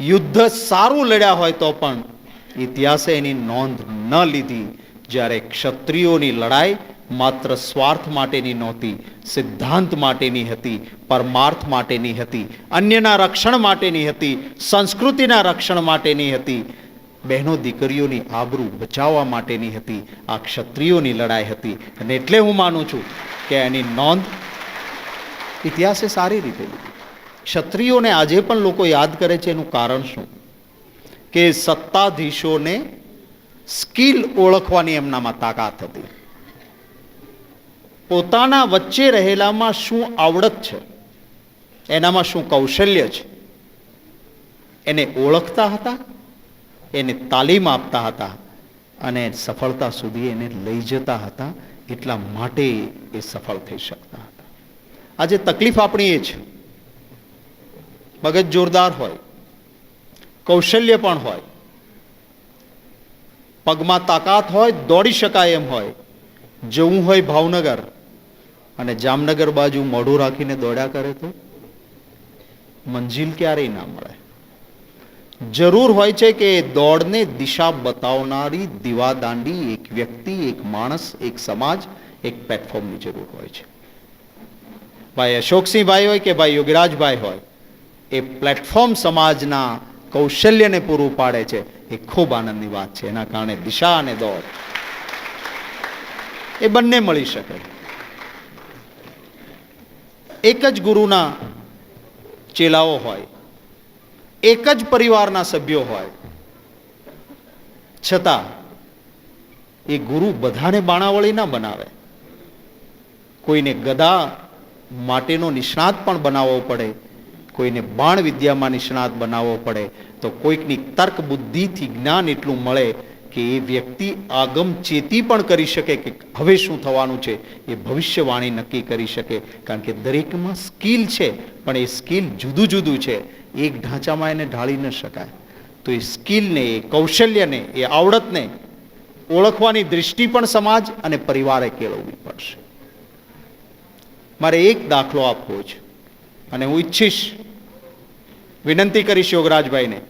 યુદ્ધ સારું લડ્યા હોય તો પણ ઇતિહાસે એની નોંધ ન લીધી. જ્યારે ક્ષત્રિયોની લડાઈ માત્ર સ્વાર્થ માટેની નહોતી, સિદ્ધાંત માટેની હતી, પરમાર્થ માટેની હતી, અન્યના રક્ષણ માટેની હતી, સંસ્કૃતિના રક્ષણ માટેની હતી. બહેનો, દીકરીઓની આબરૂ બચાવવા માટેની હતી. આ ક્ષત્રિયોની લડાઈ હતી. અને એટલે હું માનું છું કે એની નોંધ ઇતિહાસે સારી રીતે લીધી. ક્ષત્રિયોને આજે પણ લોકો યાદ કરે છે એનું કારણ શું? કે સત્તાધીશોને સ્કિલ ઓળખવાની એમનામાં તાકાત હતી. પોતાના વચ્ચે રહેલામાં શું આવડત છે? એનામાં શું કૌશલ્ય છે? એને ઓળખતા હતા, એને તાલીમ આપતા હતા અને સફળતા સુધી એને લઈ જતા હતા, એટલા માટે એ સફળ થઈ શકતા હતા. આજે તકલીફ આપણી એ છે. મગજ જોરદાર હોય, કૌશલ્ય પણ હોય, પગમાં તાકાત હોય, દોડી શકાય એમ હોય, જવું હોય ભાવનગર, અને જામનગર બાજુ મોઢું રાખીને દોડ્યા કરે તો મંજિલ ક્યારેય ના મળે. જરૂર હોય છે કે દોડને દિશા બતાવનારી દીવાદાંડી, એક વ્યક્તિ, એક માણસ, એક સમાજ, એક પ્લેટફોર્મની જરૂર હોય છે. ભાઈ અશોકસિંહભાઈ હોય કે ભાઈ યોગીરાજભાઈ હોય એ પ્લેટફોર્મ સમાજના કૌશલ્યને પૂરું પાડે છે. એ ખૂબ આનંદની વાત છે. એના કારણે દિશા અને દોડ એ બંને મળી શકે. એક જ ગુરુના ચેલાઓ હોય, એક જ પરિવારના સભ્યો હોય, છતાં એ ગુરુ બધાને બાણાવળી ના બનાવે. કોઈને ગદા માટેનો નિષ્ણાત પણ બનાવવો પડે કોઈને બાણ વિદ્યામાં નિષ્ણાત બનાવવો પડે, તો કોઈકની તર્ક બુદ્ધિથી જ્ઞાન એટલું મળે કે એ વ્યક્તિ આગમ ચેતી પણ કરી શકે કે હવે શું થવાનું છે, એ ભવિષ્યવાણી નક્કી કરી શકે. કારણ કે દરેકમાં સ્કિલ છે, પણ એ સ્કિલ જુદું જુદું છે. એક ઢાંચામાં એને ઢાળી ન શકાય. તો એ સ્કિલને, એ કૌશલ્યને, એ આવડતને ઓળખવાની દૃષ્ટિ પણ સમાજ અને પરિવારે કેળવવી પડશે. મારે એક દાખલો આપવો છે. અને હું ઈચ્છીશ, વિનંતી કરીશ યોગરાજભાઈને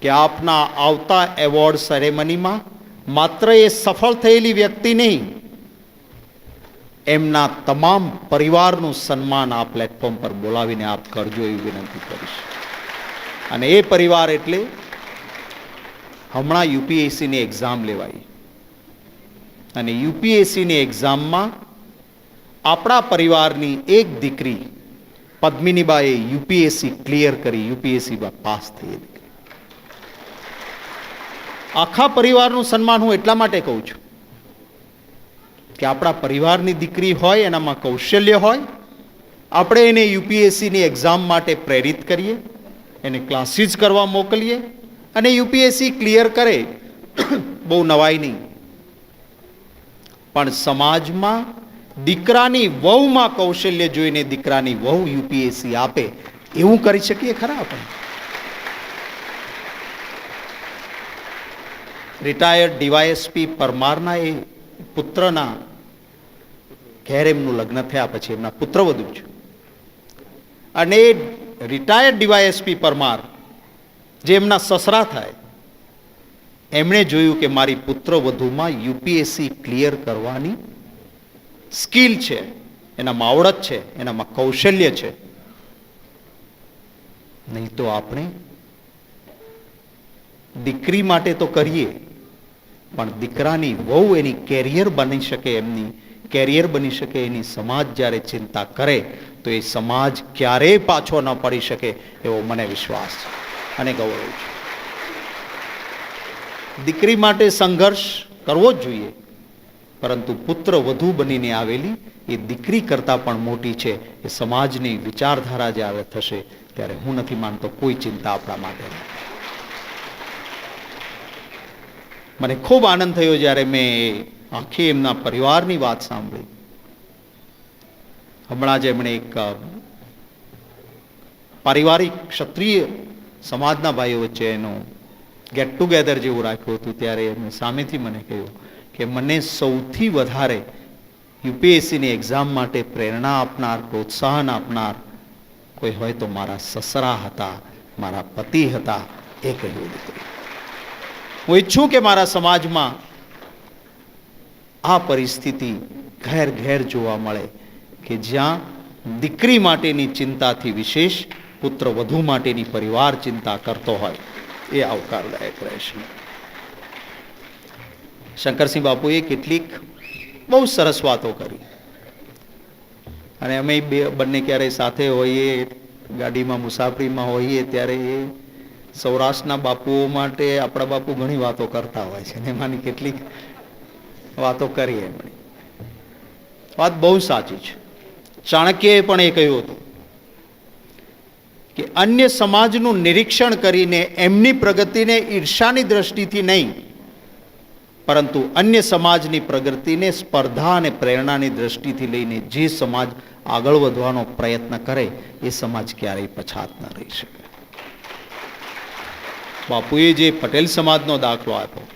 કે આપના આવતા એવોર્ડ સેરેમનીમાં માત્ર એ સફળ થયેલી વ્યક્તિ નહીં, એમના તમામ પરિવારનું સન્માન આ પ્લેટફોર્મ પર બોલાવીને આપ કરજો એવી વિનંતી કરીશ. અને એ પરિવાર એટલે હમણાં યુપીએસસીની એક્ઝામ લેવાઈ. અને યુપીએસસીની એક્ઝામમાં આપણા પરિવારની એક દીકરી પદ્મિનીબાએ યુપીએસસી ક્લિયર કરી. યુપીએસસીમાં પાસ થઈ આખા પરિવારનું સન્માન હું એટલા માટે કહું છું કે આપણા પરિવારની દીકરી હોય, એનામાં કૌશલ્ય હોય, આપણે એને યુપીએસસીની એક્ઝામ માટે પ્રેરિત કરીએ, એને ક્લાસીસ કરવા મોકલીએ અને યુપીએસસી ક્લિયર કરે. બહુ નવાઈ નહીં. પણ સમાજમાં દીકરાની વહુમાં કૌશલ્ય જોઈને દીકરાની વહુ યુપીએસસી આપે, એવું કરી શકીએ ખરા આપણે? રિટાયર્ડ ડીવાયએસપી પરમારના એ પુત્રના ઘેર એમનું લગ્ન થયા પછી એમના પુત્રવધુ છે. અને એ રિટાયર્ડ ડીવાયએસપી પરમાર, જે એમના સસરા થાય, એમણે જોયું કે મારી પુત્રવધુમાં યુપીએસસી ક્લિયર કરવાની સ્કિલ છે, એનામાં આવડત છે, એનામાં કૌશલ્ય છે. નહીં તો આપણે દીકરી માટે તો કરીએ, પણ દીકરાની વહુ એની કેરિયર બની શકે એમની, કેરિયર બની શકે, એની સમાજ જ્યારે ચિંતા કરે, તો એ સમાજ ક્યારેય પાછો ન પડી શકે એવો મને વિશ્વાસ છે અને ગૌરવ છે. દીકરી માટે સંઘર્ષ કરવો જ જોઈએ. પરંતુ પુત્ર વધુ બનીને આવેલી એ દીકરી કરતાં પણ મોટી છે. એ સમાજની વિચારધારા જ્યારે થશે ત્યારે હું નથી માનતો કોઈ ચિંતા આપણા માટે. મને ખૂબ આનંદ થયો જ્યારે મેં આખી એમના પરિવારની વાત સાંભળી. હમણાં જ એમણે એક પારિવારિક ક્ષત્રિય સમાજના ભાઈઓ વચ્ચે એનું ગેટ ટુગેધર જેવું રાખ્યું હતું ત્યારે એમને સામેથી મને કહ્યું કે મને સૌથી વધારે યુપીએસસીની એક્ઝામ માટે પ્રેરણા આપનાર, પ્રોત્સાહન આપનાર કોઈ હોય તો મારા સસરા હતા, મારા પતિ હતા, એ કહ્યું દીકરી હું ઈચ્છું કે મારા સમાજમાં આ પરિસ્થિતિ ઘેર ઘેર જોવા મળે કે જ્યાં દીકરી માટેની ચિંતાથી વિશેષ, પુત્ર વધુ માટેની પરિવાર ચિંતા કરતો હોય, એ આવકારદાયક રહેશે. શંકરસિંહ બાપુએ કેટલીક બહુ સરસ વાતો કરી. અને અમે બે, બંને ક્યારેય સાથે હોઈએ, ગાડીમાં મુસાફરીમાં હોઈએ ત્યારે એ સૌરાષ્ટ્રના બાપુઓ માટે આપણા બાપુ ઘણી વાતો કરતા હોય છે. અને એમાંની કેટલીક વાતો કરી એમણે. વાત બહુ સાચી છે. ચાણક્યએ પણ એ કહ્યું હતું કે અન્ય સમાજનું નિરીક્ષણ કરીને એમની પ્રગતિને ઈર્ષાની દ્રષ્ટિથી નહીં પરંતુ અન્ય સમાજની પ્રગતિને, સ્પર્ધા અને પ્રેરણાની દ્રષ્ટિથી લઈને જે સમાજ આગળ વધવાનો પ્રયત્ન કરે, એ સમાજ ક્યારેય પછાત ન રહી શકે. બાપુએ જે પટેલ સમાજનો દાખલો આપ્યો,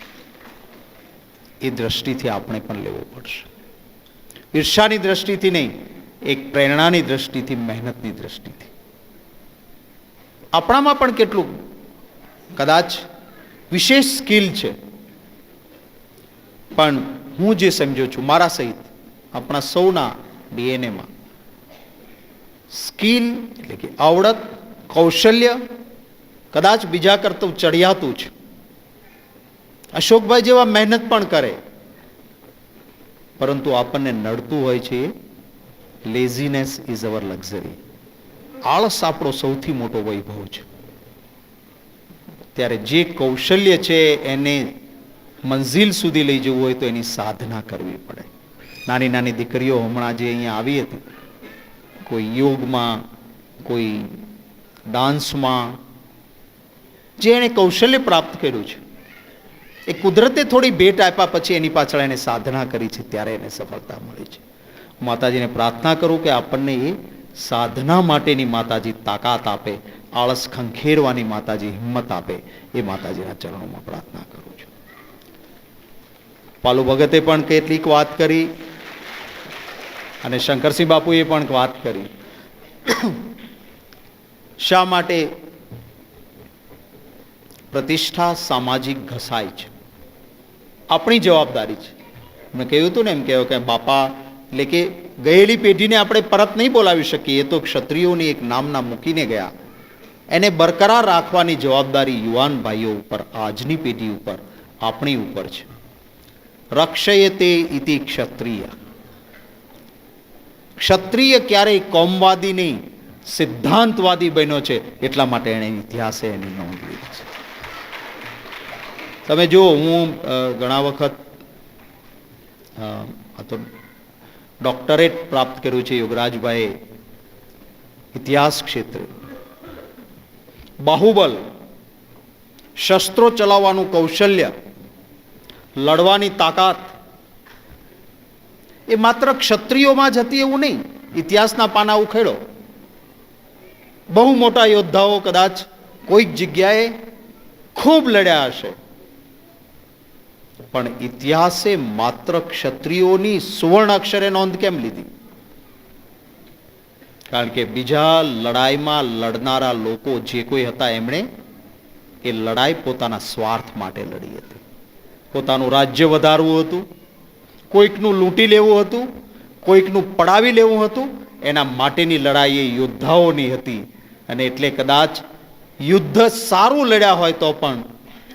એ દ્રષ્ટિથી આપણે પણ લેવો પડશે. ઈર્ષાની દ્રષ્ટિથી નહીં, એક પ્રેરણાની દ્રષ્ટિથી, મહેનતની દ્રષ્ટિથી. આપણામાં પણ કેટલું, કદાચ વિશેષ સ્કિલ છે પણ હું જે સમજો છું, મારા સહિત, આપણા સૌના ડીએનએમાં. સ્કિલ એટલે કે આવડત, કૌશલ્ય, કદાચ બીજા કરતું ચડિયાતું છે. અશોકભાઈ જેવા મહેનત પણ કરે. પરંતુ આપણને નડતું હોય છે લેઝીનેસ ઇઝ અવર લક્ઝરી આળસ આપણો સૌથી મોટો વૈભવ છે. ત્યારે જે કૌશલ્ય છે, એને મંઝિલ સુધી લઈ જવું હોય તો એની સાધના કરવી પડે. નાની નાની દીકરીઓ હમણાં જે અહીંયા આવી હતી, કોઈ યોગમાં, કોઈ ડાન્સમાં, જે એણે કૌશલ્ય પ્રાપ્ત કર્યું છે, એ કુદરતે થોડી ભેટ આપ્યા પછી એની પાછળ એને સાધના કરી છે, ત્યારે એને સફળતા મળી છે. માતાજીને પ્રાર્થના કરું કે આપણને એ સાધના માટેની માતાજી તાકાત આપે, આળસ ખંખેરવાની માતાજી હિંમત આપે, એ માતાજીના ચરણોમાં પ્રાર્થના કરું. પાલુ ભગતે પણ કેટલીક વાત કરી અને શંકરસિંહ બાપુએ પણ વાત કરી. શા માટે પ્રતિષ્ઠા સામાજિક ઘસાય છે? આપણી જવાબદારી છે. મેં કહ્યું હતું ને એમ કહેવાય કે બાપા, એટલે કે ગયેલી પેઢીને આપણે પરત નહીં બોલાવી શકીએ તો ક્ષત્રિયોની એક નામના મૂકીને ગયા. એને બરકરાર રાખવાની જવાબદારી યુવાન ભાઈઓ ઉપર, આજની પેઢી ઉપર, આપણી ઉપર છે. રક્ષયતે ઇતિ ક્ષત્રિય. ક્ષત્રિય ક્યારેય કોમવાદી નહીં, સિદ્ધાંતવાદી બન્યો છે, એટલા માટે એણે ઇતિહાસે એની નોંધ લીધી છે. તમે જુઓ, હું ઘણા વખત ડોક્ટરેટ પ્રાપ્ત કર્યું છે યોગરાજભાઈએ ઇતિહાસ ક્ષેત્રે. બાહુબલ, શસ્ત્રો ચલાવવાનું કૌશલ્ય લડવાની તાકાત. એ માત્ર ક્ષત્રિયોમાં જ હતી એવું નહીં, ઇતિહાસના પાના ઉખેડો. બહુ મોટા યોદ્ધાઓ કદાચ કોઈક જગ્યાએ ખૂબ લડ્યા હશે. પણ ઇતિહાસે માત્ર ક્ષત્રિયોની સુવર્ણ અક્ષરે નોંધ કેમ લીધી? કારણ કે બીજા લડાઈમાં લડનારા લોકો જે કોઈ હતા, એમણે એ લડાઈ પોતાના સ્વાર્થ માટે લડી હતી. પોતાનું રાજ્ય વધારવું હતું, કોઈકનું લૂંટી લેવું હતું, કોઈકનું પડાવી લેવું હતું, એના માટેની લડાઈ એ યોદ્ધાઓની હતી. અને એટલે કદાચ યુદ્ધ સારું લડ્યા હોય તો પણ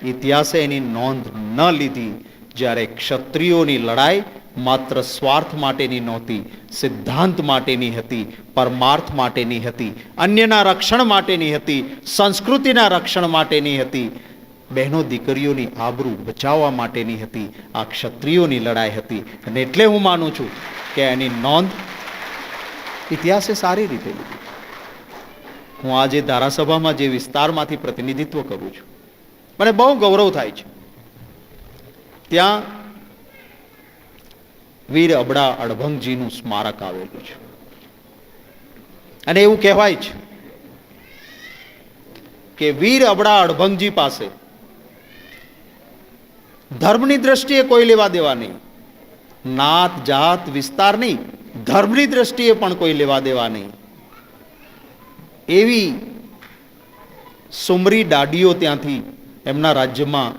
ઇતિહાસે એની નોંધ ન લીધી, જ્યારે ક્ષત્રિયોની લડાઈ માત્ર સ્વાર્થ માટેની નહોતી, સિદ્ધાંત માટેની હતી, પરમાર્થ માટેની હતી, અન્યના રક્ષણ માટેની હતી, સંસ્કૃતિના રક્ષણ માટેની હતી. બહેનો દીકરીઓની આબરૂ બચાવવા માટેની હતી, આ ક્ષત્રિયોની લડાઈ હતી. અને એટલે હું માનું છું કે એની નોંધ ઇતિહાસે સારી રીતે લીધી. હું આજે ધારાસભામાં જે વિસ્તારમાંથી પ્રતિનિધિત્વ કરું છું, મને બહુ ગૌરવ થાય છે. ત્યાં વીર અબડા અડભંગજીનું સ્મારક આવેલું છે. અને એવું કહેવાય છે કે વીર અબડા અડભંગજી પાસે ધર્મની દ્રષ્ટિએ કોઈ લેવા દેવા નહીં. નાત, જાત, વિસ્તાર નહીં. ધર્મની દ્રષ્ટિએ પણ કોઈ લેવા દેવા નહીં. એવી સુમરી દાડીઓ ત્યાંથી એમના રાજ્યમાં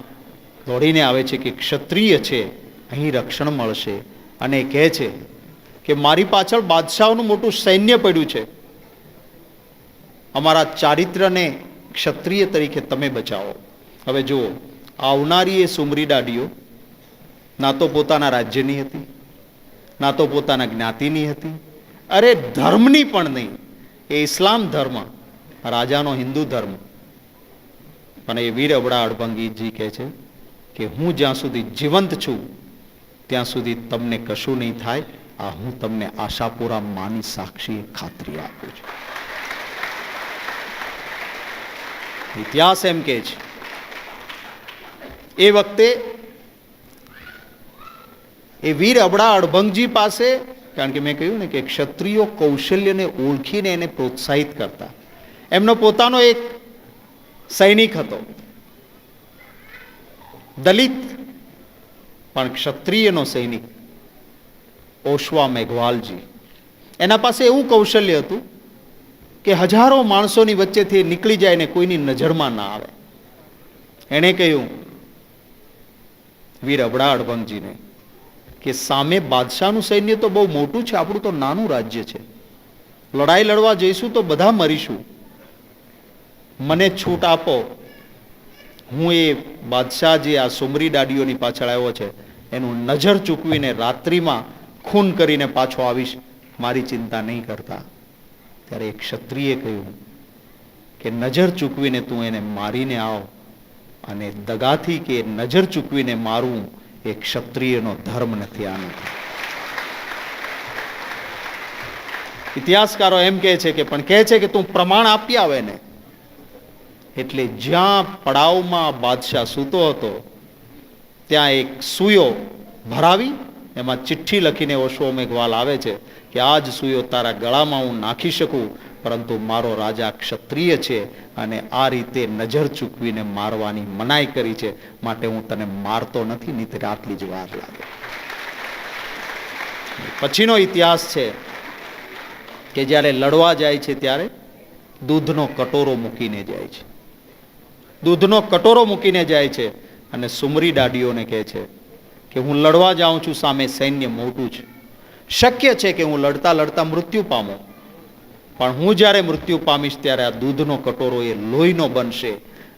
દોડીને આવે છે કે ક્ષત્રિય છે, અહીં રક્ષણ મળશે. અને કહે છે કે મારી પાછળ બાદશાહનું મોટું સૈન્ય પડ્યું છે. અમારા ચારિત્રને ક્ષત્રિય તરીકે તમે બચાવો. હવે જુઓ આવનારી એ સુમરી દાડીઓ ના તો પોતાના રાજ્યની હતી, ના તો પોતાના જ્ઞાતિની હતી. અરે ધર્મની પણ નહીં. એ ઇસ્લામ ધર્મ, રાજાનો હિન્દુ ધર્મ. પણ એ વીર અબડા અડભંગીજી કહે છે કે હું જ્યાં સુધી જીવંત છું, ત્યાં સુધી તમને કશું નહીં થાય. આ હું તમને આશાપુરા માની સાક્ષી ખાતરી આપું છું. ઇતિહાસ એમ કે છે એ વખતે એ વીર અબડા અડભંગજી પાસે, કારણ કે મેં કહ્યું ને કે ક્ષત્રિયો કૌશલ્યને ઓળખીને એને પ્રોત્સાહિત કરતા. એમનો પોતાનો એક સૈનિક હતો. દલિત, પણ ક્ષત્રિયનો સૈનિક, ઓશવા મેઘવાલજી. એના પાસે એવું કૌશલ્ય હતું કે હજારો માણસોની વચ્ચેથી નીકળી જાય ને કોઈની નજરમાં ના આવે. એણે કહ્યું વીર અબડા અડભંગજીને કે સામે બાદશાહનું સૈન્ય તો બહુ મોટું છે, આપણું તો નાનું રાજ્ય છે. લડાઈ લડવા જઈશું તો બધા મરીશું. મને છૂટ આપો. હું એ બાદશાહ જે આ સુમરી દાડીઓની પાછળ આવ્યો છે, એનું નજર ચૂકવીને રાત્રિમાં ખૂન કરીને પાછો આવીશ. મારી ચિંતા નહીં કરતા. ત્યારે એક ક્ષત્રિયે કહ્યું કે નજર ચૂકવીને તું એને મારીને આવ. અને દગાથી કે નજર ચૂકવીને મારવું એ ક્ષત્રિયનો ધર્મ નથી આ નથી ઇતિહાસકારો એમ કહે છે કે, પણ કહે છે કે તું પ્રમાણ આપી આવે ને, એટલે જ્યાં પડાવમાં બાદશાહ સૂતો હતો, ત્યાં એક સુયો ભરાવી, એમાં ચિઠ્ઠી લખીને ઓશો મેઘવાલ આવે છે કે આ જ સુયો તારા ગળામાં હું નાખી શકું પરંતુ મારો રાજા ક્ષત્રિય છે અને આ રીતે નજર ચૂકવીને મારવાની મનાઈ કરી છે, માટે હું તને મારતો નથી નીતિ આટલી જ વાર લાગે. પછીનો ઇતિહાસ છે કે જ્યારે લડવા જાય છે ત્યારે દૂધનો કટોરો મૂકીને જાય છે. દૂધનો કટોરો મૂકીને જાય છે અને સુમરી દાડીઓને કહે છે કે હું લડવા જાઉં છું, સામે સૈન્ય મોટું છે. શક્ય છે કે હું લડતા લડતા મૃત્યુ પામું. પણ હું જ્યારે મૃત્યુ પામીશ ત્યારે આ દૂધનો કટોરો એ લોહીનો બનશે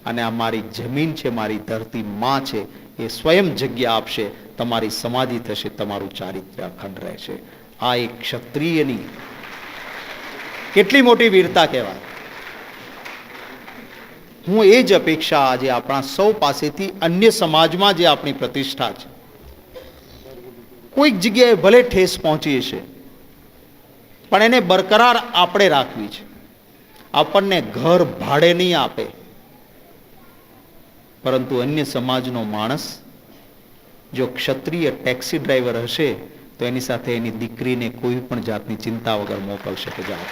અને આ મારી જમીન છે, મારી ધરતી માં છે, એ સ્વયં જગ્યા આપશે, તમારી સમાધિ થશે, તમારું ચારિત્ર્ય અખંડ રહેશે. આ એક ક્ષત્રિયની કેટલી મોટી વીરતા કહેવાય. હું એ જ અપેક્ષા આજે આપણા સૌ પાસેથી અન્ય સમાજમાં જે આપણી પ્રતિષ્ઠા છે, કોઈક જગ્યાએ ભલે ઠેસ પહોંચી છે પણ એને બરકરાર આપણે રાખવી છે. આપણને ઘર ભાડે નહીં આપે. પરંતુ અન્ય સમાજનો માણસ જો ક્ષત્રિય ટેક્સી ડ્રાઈવર હશે, તો એની સાથે એની દીકરીને કોઈ પણ જાતની ચિંતા વગર મોકલશે કે જાઓ.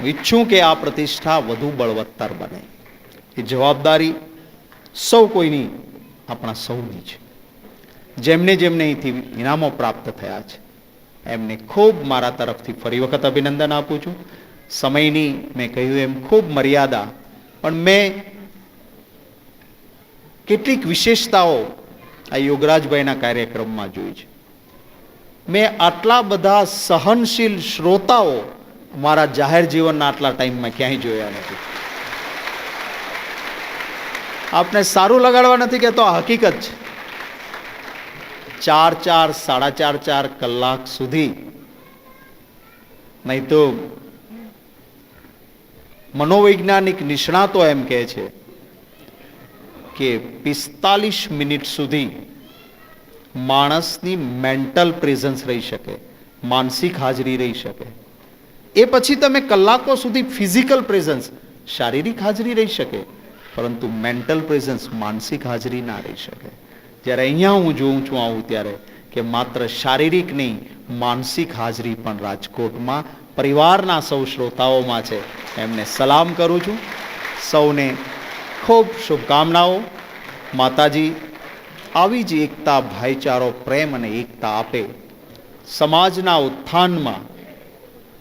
હું ઈચ્છું કે આ પ્રતિષ્ઠા વધુ બળવત્તર બને. એ જવાબદારી સૌ કોઈની, આપણા સૌની છે. જેમને જેમને અહીંથી ઇનામો પ્રાપ્ત થયા છે, એમને ખૂબ મારા તરફથી ફરી વખત અભિનંદન આપું છું. સમયની મેં કહ્યું એમ ખૂબ મર્યાદા, પણ મેં કેટલીક વિશેષતાઓ આ યોગરાજભાઈના કાર્યક્રમમાં જોઈ છે. મેં આટલા બધા સહનશીલ શ્રોતાઓ મારા જાહેર જીવનના આટલા ટાઈમમાં ક્યાંય જોયા નથી. આપને સારું લગાડવા નથી કહેતો, આ હકીકત છે. ચાર ચાર, સાડા ચાર ચાર કલાક સુધી. નહીં તો મનોવૈજ્ઞાનિક નિષ્ણાતો એમ કહે છે કે પિસ્તાલીસ મિનિટ સુધી માણસની મેન્ટલ પ્રેઝન્સ રહી શકે, માનસિક હાજરી રહી શકે. એ પછી તમે કલાકો સુધી ફિઝિકલ પ્રેઝન્સ, શારીરિક હાજરી રહી શકે, પરંતુ મેન્ટલ પ્રેઝન્સ માનસિક હાજરી ના રહી શકે. જ્યારે અહીંયા હું જોઉં છું આવું ત્યારે કે માત્ર શારીરિક નહીં, માનસિક હાજરી પણ રાજકોટમાં પરિવારના સૌ શ્રોતાઓમાં છે. એમને સલામ કરું છું. સૌને ખૂબ શુભકામનાઓ. માતાજી, આવી જ એકતા, ભાઈચારો, પ્રેમ અને એકતા આપે. સમાજના ઉત્થાનમાં,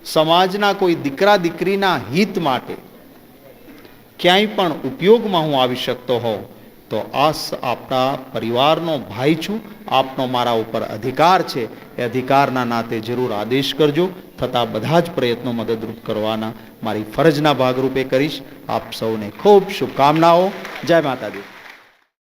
સમાજના કોઈ દીકરા દીકરીના હિત માટે ક્યાંય પણ ઉપયોગમાં હું આવી શકતો હોઉં. તો આ આપણા પરિવારનો ભાઈ છું, આપનો મારા ઉપર અધિકાર છે, એ અધિકારના નાતે જરૂર આદેશ કરજો. થતાં બધા જ પ્રયત્નો મદદરૂપ કરવાના મારી ફરજના ભાગરૂપે કરીશ. આપ સૌને ખૂબ શુભકામનાઓ. જય માતાજી.